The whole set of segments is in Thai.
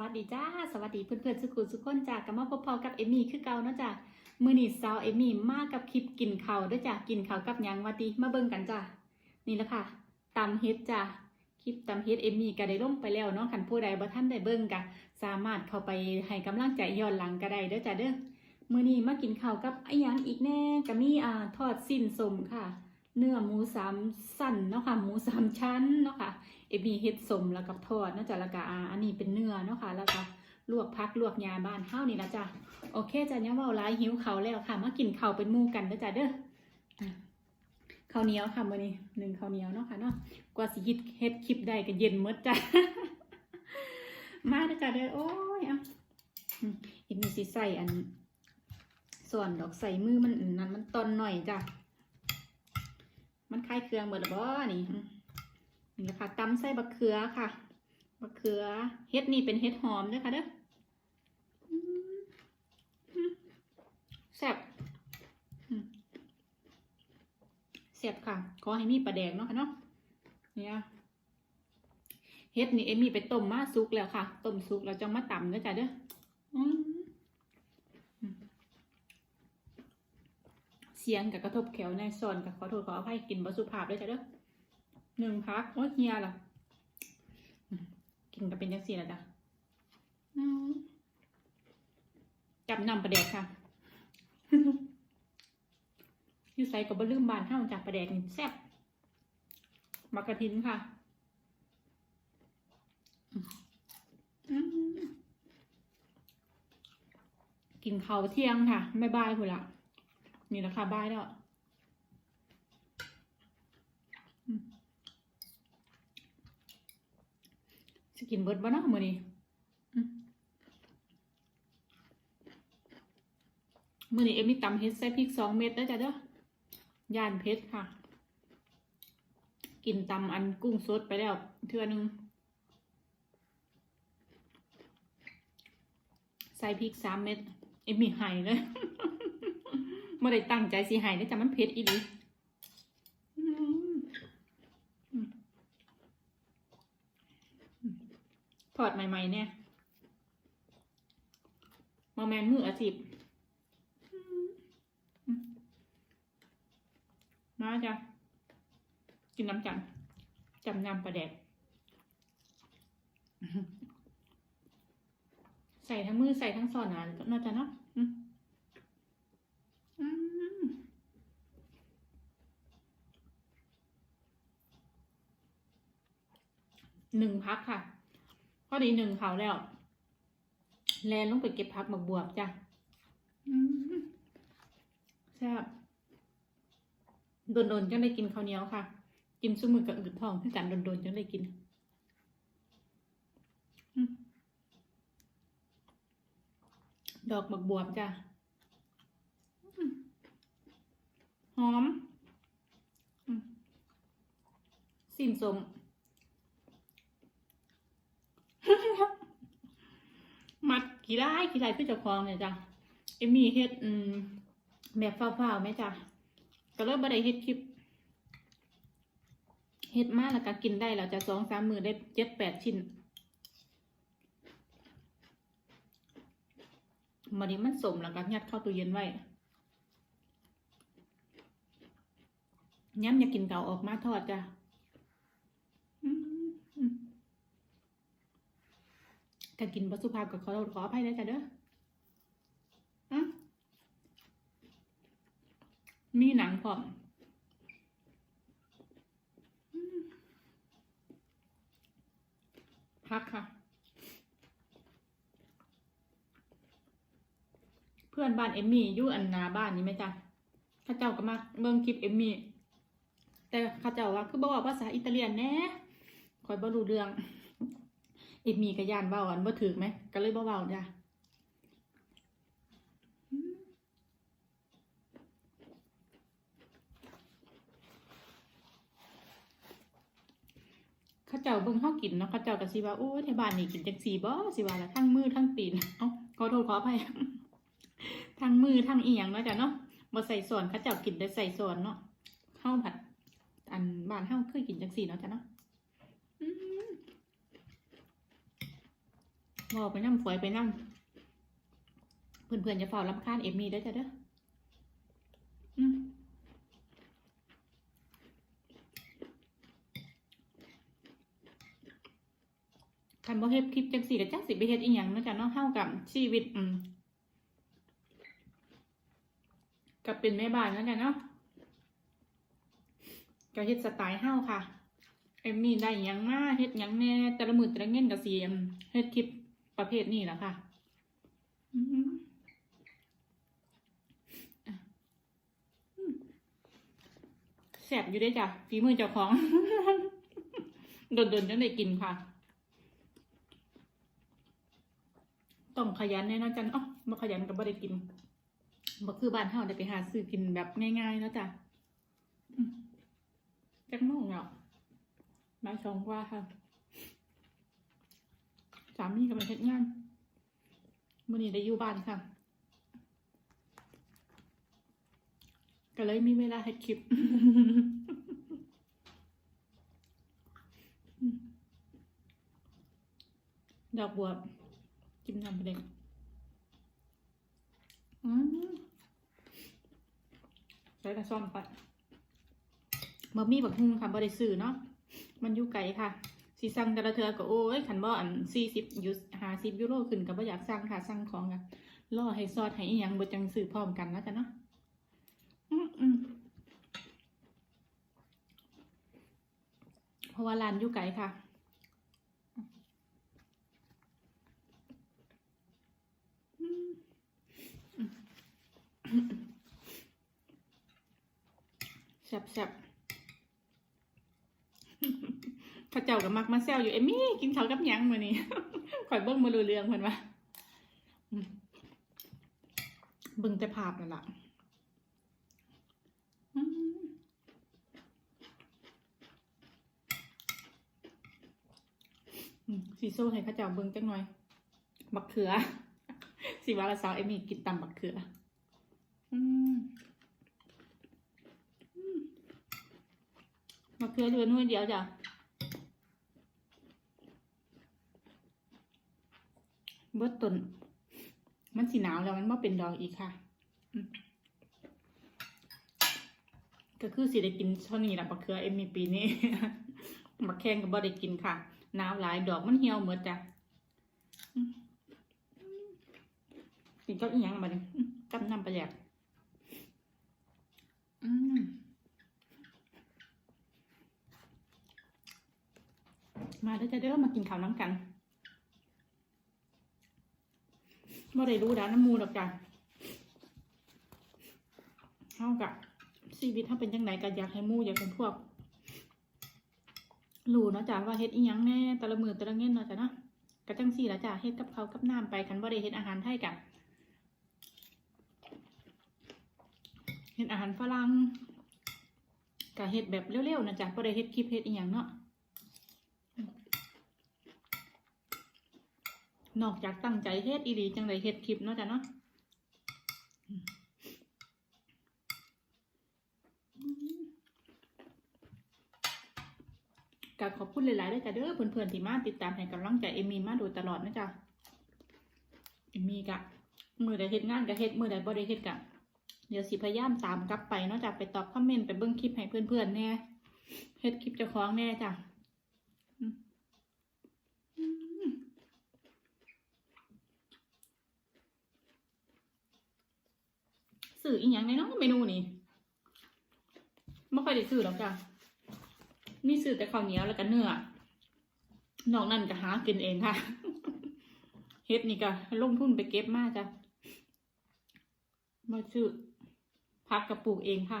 วัสดีจ้า สวัสดีเพื่อนๆสุขุสุขคนจ้ากลับมาพบพอกับเอมี่คือเก่าเนาะจ้ามือหนีสาวเอมี่มากับคลิปกินเขาด้วยจ้ากินเขากับยังวัดดีมาเบิ่งกันจ้านี่แหละค่ะตำเฮ็ดจ้าคลิปตำเฮ็ดเอมี่ก็ได้ลงไปแล้วเนาะคันผู้ใดบ่ทันได้เบิ่งก็สามารถเข้าไปให้กำลังใจย้อนหลังก็ได้เด้อจ้าเด้อมือนี้มากินเขากับไอ้หยังอีกแน่ก็มีอ่าทอดสิ้นสมค่ะ เนื้อหมูสามสั้นเนาะค่ะหมูสามชั้นเนาะค่ะเอมีเฮ็ดสมแล้วกับทอดเนาะจ้ะล้วก็อ่าอันนี้เป็นเนื้อเนาะค่ะแล้วก็ลวกพักลวกยาบ้านเฮานี่ละจ้ะโอเคจ้ะยังเว้าหลายหิวเขาแล้วค่ะมากินเขาเป็นมูกันเด้อจ้ะเด้อข้าวเหนียวค่ะมื้อนี้หนึ่งข้าวเหนียวเนาะค่ะเนาะกว่าสิฮ็ดเฮ็ดคลิปได้ก็เย็นมดจ้ะมาเด้อจ้ะเด้อโอ้ยอะอีกมีสิใส่อันส่วนดอกใส่มือมันอันนั้นมันตอนหน่อยจ้ะ มันคลายเครื่องเบิดและบ่นี่นี่แหละค่ะตำไส้บักเขือค่ะบักเขือเฮ็ดนี่เป็นเฮ็ดหอมด้วยค่ะเด้อแซ่บแซ่บค่ะ ขอให้มีปลาแดงเนาะค่ะเนาะเนี่ยเฮ็ดนี่เอมี่ไปต้มมาสุกแล้วค่ะต้มสุกแล้วจังมาตำเด้อจ้ะเด้ออืมอืมเสียงกับกระทบแขวในซอนกับขอโทษขออภัยกินบสุภาพด้วยจ้ะเด้อหนึ่งพักโอ้เฮียล่ะอืมกินก็เป็นจังสีละจ้ะจับนำประเดกค่ะอยู่ใส่กับบะลืมบานเท่าจากประเดกนี่แซ่บมักกะทินค่ะกินข้าวเที่ยงค่ะไม่บายคุณละ นี่ราคาบายแล้วสกินเบิร์ดบ้านาะมือนี้มือนี้เอ็มมี่ตำเฮ็ดใส่พริกสองเม็ดแล้จ้ะเด้อย่านเพชรค่ะ กินตำอันกุ้งสดไปแล้วเทื่อนึง ใส่พริกสามเม็ดเอ็มมีไห้เลย ไม่ได้ตั้งใจสิไห้นะจ๊ะมันเผ็ดอีหลีอืมถอดใหม่ๆเนี่ยมาแมนมืออาชีพมาจ้ะ กินน้ำจันจำนำปลาแดกใส่ทั้งมือใส่ทั้งซอนอะน่าจะเนาะอืมอืม หนึ่งพักค่ะพอดีหนึ่งเขาแล้ว แลนลงไปเก็บผักบักบวบจ้ะอืมแซ่บโดนๆจังได้กินข้าวเหนียวค่ะ กินซุ้มือกับอืดท้องคือกันโดนๆจังได้กินดอกบักบวบจ้ะหอมสิ้นสม มัดกี่ได้กี่ได้คือเจ้าของเนี่ยจ้ะเอมมี่เฮ็ดอืมแบบเฝ้าๆไหมจ้ะก็เลยบ่ได้เฮ็ดคลิปเฮ็ดมากแล้วก็กินได้แล้วจะสองสามมือได้เจ็ดแปดชิ้นมานี้มันสมแล้วก็ยัดเข้าตู้เย็นไว้ย้ำอยากกินเก่าออกมาทอดจ้ะอืมอืม ถ้ากินบัสุภาพกับขอโทษขออภัยด้จ้ะเด้ออะมีหนังพร้อมอืมพักค่ะ เพื่อนบ้านเอมมี่อยู่อันนาบ้านนี่ไหมจ๊ะข้าเจ้าก็มาเบิ่งคลิปเอมมี่แต่ข้าเจ้าว่าคือบอกว่าภาษาอิตาเลียนแน่คอยบ่รู้เรื่อง เอ็มมีกระยานเบาอันบ่ถือไหมก็เลยบ่เบาจ้ะข้าเจ้าเบิ่งเฮากินเนาะข้าเจ้าก็สิว่าโอ้ยในบ้านนี่กินจังซี่บ่สิว่าละทั้งมือทั้งตีนเอ้าขอโทษขออภัยทั้งมือทั้งเอียงเนาะจ้ะเนาะบ่ใส่ส่วนข้าเจ้ากินได้ใส่ส่วนเนาะเฮาผัด อันบ้านเฮาเคยกินจังซีเนาะจ้ะเนาะอืม บอกไปนั่งฝอยไปนั่งเพื่อนๆจะเฝ้ารับคานเอมมี่ได้จ้ะเด้อคันบ่เฮ็ดคลิปจังสี่ก็จักสิไปเฮ็ดอีหยังนะจ้ะเนาะเฮากับชีวิตอืมก็เป็นแม่บ้านแล้วกันเนาะก็เฮ็ดสไตล์เฮาค่ะเอมมี่ได้หยังมาเฮ็ดหยังแน่แต่ละมื้อแต่ละเงินก็สิอืมเฮ็ดคลิป ประเภทนี้แหละค่ะแซ่บอยู่เด้จ้ะฝีมือเจ้าของโดนๆจังได้กินค่ะ ต้องขยันแน่นอนจันอ๋อบ่ขยันก็บ่ได้กินบ่คือบ้านเฮาได้ไปหาซื้อกินแบบง่ายๆเนาะจ้ะจักโมงแล้วบ่ายสองว่าค่ะ สามีกำลังเฮ็ดงานมื้อนี้ได้อยู่บ้านค่ะ ก็เลยมีเวลาเฮ็ดคลิปดอกบัวกินน้ำประเด็นอืมใส่กระซ่อมไปบะหมี่บักฮุ่งค่ะบริสื่อเนาะ มันอยู่ไกลค่ะ สีสั่งแต่ละเทือก็โอ้ยขันบ่อันสี่สิบยูห้าสิบยูโรขึ้นก็บ่อยากสั่งค่ะสั่งของอะรอให้ซอดให้อีหยังบ่จังซื้อพร้อมกันแล้วจ้ะเนาะอืมอืมเพราะว่าร้านอยู่ไกลค่ะแซ่บแซ่บ เข้าเจ้ากับมักมาแซวอยู่เอมี่กินข้าวกับยังมือนี้ข่อยเบิ่งมารูเรื่องเพิ่นว่าอืมเบิ่งแต่ภาพนั่นล่ะสีโซ่ให้ข้าเจ้าเบิ่งจังหน่อย บักเขือสิว่าละสาวเอมี่กินตำบักเขืออืมมะเขือเดือนนู่นเดียวจ้ะ เบิดต้นมันสีหนาวแล้วมันมาเป็นดอกอีกค่ะ ก็คือสิได้กินเท่านี้แหละมะเขือเอ็มมีปีนี้มะแข้งก็บ่ได้กินค่ะหนาวหลายดอกมันเหี่ยวหมดจ้ะกินกับอีหยังบัดนี้อืมกับน้ำปลาแดกอืมมาเด้อจะเด้อมากินข้าวน้ำกัน บ่ได้รู้ด้านน้ำมูดอกจ้ะเท่ากับชีวิตถ้าเป็นจังไหนก็อยากให้มู่อยากให้พวกรู้เนาะจ้ะว่าเฮ็ดอีหยังแน่แต่ละมือแต่ละเงินเนาะจ้ะเนาะก็จังสี่ละจ้ะเฮ็ดกับเขากับน้ำไปคันบ่ได้เฮ็ดอาหารไทยกะเฮ็ดอาหารฝรั่งก็เฮ็ดแบบเร็วๆนะจ้ะบ่ได้เฮ็ดคลิปเฮ็ดอีหยังเนาะ นอกจากตั้งใจเฮ็ดอีหลีจังไดเฮ็ดคลิปเนาะจ้ะเนาะอืมก็ขอบคุณหลายๆด้วยจ้ะเด้อเพื่อนๆที่มาติดตามให้กำลังใจเอมี่มาโดยตลอดนะจ๊ะเอมี่กะมือใดเฮ็ดงานก็เฮ็ดมือใดบ่ได้เฮ็ดกะเดี๋ยวสิพยายามตามกลับไปเนาะจ้ะไปตอบคอมเมนต์ไปเบิ่งคลิปให้เพื่อนๆแน่เฮ็ดคลิปเจ้าของแน่จ้ะอืมอืม สื่ออีกอย่างในน้องเมนูนี่ไม่ค่อยได้สื่อหรอกจ้ะมีสื่อแต่ข้าวเหนียวแล้วก็เนื้อนอกนั้นก็หากินเองค่ะเฮ็ดนี่ก็ลงทุนไปเก็บมากจ้ะมาซื้อพักกระปลูกเองค่ะ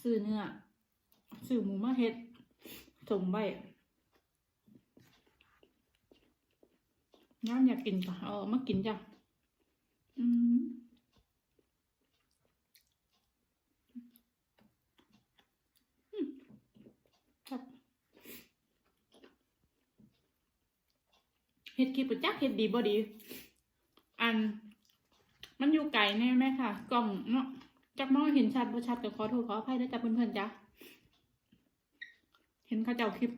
ซื้อเนื้อซื้อหมูมาเฮ็ดสมไว้น้ำอยากกินจ้ะเอาอมากินจ้ะ เฮ็ดคลิปบ่จักเฮ็ดดีบ่ดี อัน มันอยู่ไกลแน่ไหมค่ะ กล้องเนาะจักมองเห็นชัดบ่ชัดก็ขอโทษขออภัยด้วยจ้ะเพื่อนๆจ้ะ เห็นเขาเจ้าคลิป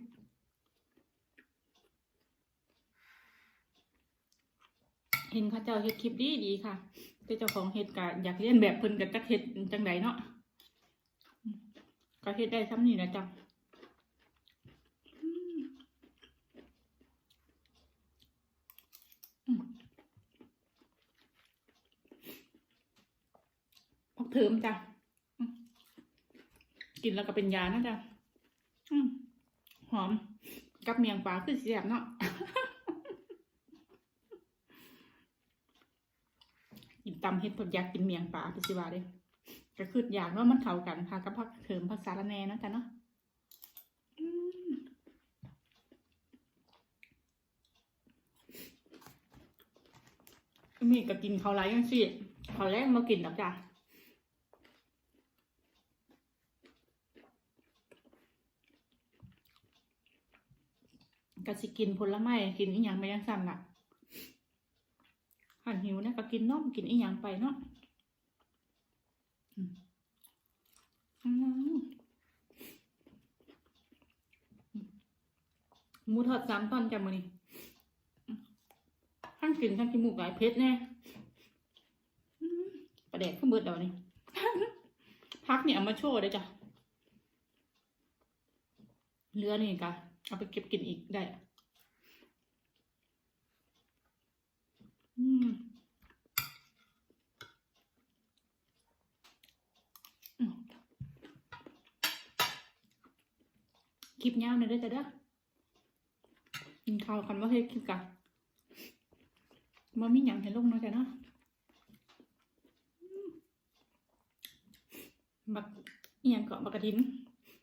เห็นเขาเจ้าเฮ็ดคลิปดีดีค่ะแต่เจ้าของเฮ็ดก็อยากเรียนแบบเพิ่นกับจักเฮ็ดจังใดเนาะก็เฮ็ดได้ซ้ำนี่นะจ๊ะอืมอืมพักเถิมจ้ะกินแล้วก็เป็นยานะจ๊ะหอมกับเมียงปลาคือเสียบเนาะ กินตำเฮ็ดผดอยากกินเมียงปลาไปสิว่าเด้ก็คืออยากเนาะมันเข้ากันค่ะกับผักเถิมผักสาระแน่นะจ้ะเนาะมีก็กินเขาไรยังสิเขาแรกมากินดอกจ้ะก็สิกินผลไม้กินอีหยังไปยังสั่นล่ะ หันหิวนะก็กินนมกินอีหยังไปเนาะหมูทอดสามตอนจ้ะมื้อนี้อืมทั้งกินทั้งกินหมูไก่เผ็ดแน่ประเด็กขึ้นเบิดเดี๋ยวนี้พักเนี่ยเอามาโชว์ได้จ้ะเหลือนี่กะเอาไปเก็บกินอีกได้ อืมอืม คลิปยาวหน่อยเด้จ้ะเด้อกินข้าวกันว่าเฮ้ยคลิปกันมามีหยังให้ลงเนาะจ้ะเนาะบักเอียงเกาะบักกระถิน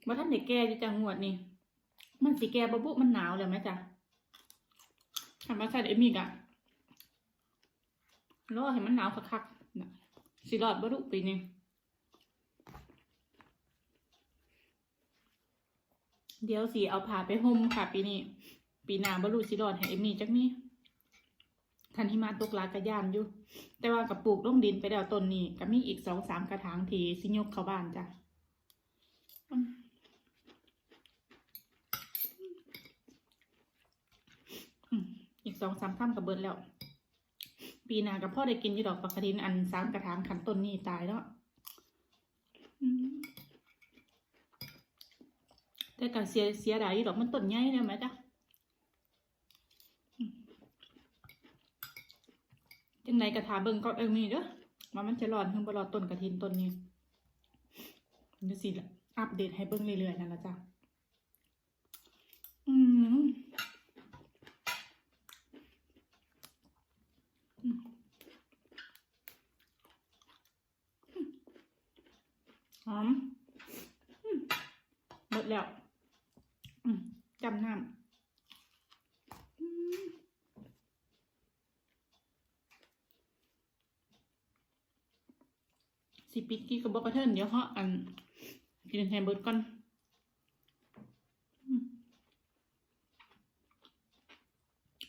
ว่าท่านเด็กแก่อยู่จังหวดนี่ มันสีแก่บะบุมันหนาวเลยไหมจ๊ะทำมาใส่เอมิกอะ รอให้มันหนาวคักๆสิรอดบ่รุปีนี้เดี๋ยวสิเอาผ้าไปห่มค่ะปีนี้ ปีหน้าบ่รู้สิรอดให้เอ็มมี่จักมีทันหิมาตกลากระยานอยู่ แต่ว่ากับปลูกลงดินไปแล้วต้นนี้ก็มีอีกสองสามกระถางทีสิยกเข้าบ้านจ้ะอีกสองสามค่ำกับเบิดแล้ว ปีหน้ากับพ่อได้กินอยู่ดอกปักกระถินอันสามกระถางขันต้นนี่ตายแล้วแต่การเสียเสียดายอยู่ดอกมันต้นใหญ่เลยไหมจ๊ะอืมจังไหนกระถาเบิ่งก็เออมีเด้อว่ามันจะรอดเพิ่งบรอดต้นกระถินต้นนี้เดี๋ยวสิอัปเดตให้เบิ่งเรื่อยๆนั่นละจ้ะอืม หอมหมดแล้วจำน้ำสิปิดกี้กับบอกกระเทินเดี๋ยวเหาอันกินแฮมเบิร์ดก่อน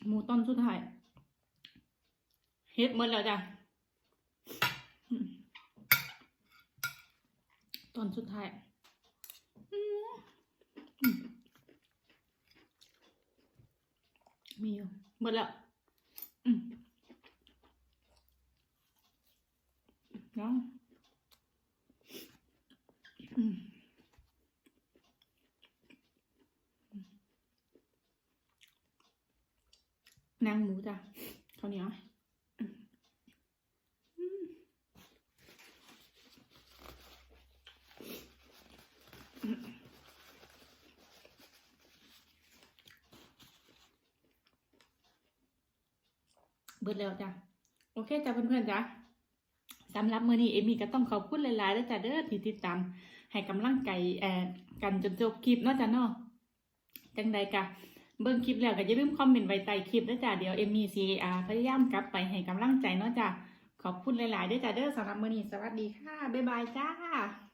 หมูต้นสุดท้ายเฮ็ดหมดแล้วจ้ะอืม ตอนสุดท้ายมีอยู่หมดแล้วนาะอืมนางหมูจ้ะข้าวเหนียวอืมอืม เบิดแล้วจ้ะโอเคจ้ะเพื่อนๆจ้ะสำหรับมื้อนี้เอมี่ก็ต้องขอบคุณหลายๆแล้วจ้ะเด้อที่ติดตามให้กำลังใจแอร์กันจนจบคลิปเนาะจ้ะเนาะจังใดกะเบิ่งคลิปแล้วก็อย่าลืมคอมเมนต์ไว้ใต้คลิปนะจ้ะเดี๋ยวเอมี่ซีอาพยายามกลับไปให้กำลังใจเนาะจ้ะขอบคุณหลายๆด้วยจ้ะเด้อสำหรับมื้อนี้สวัสดีค่ะบ๊ายบายจ้า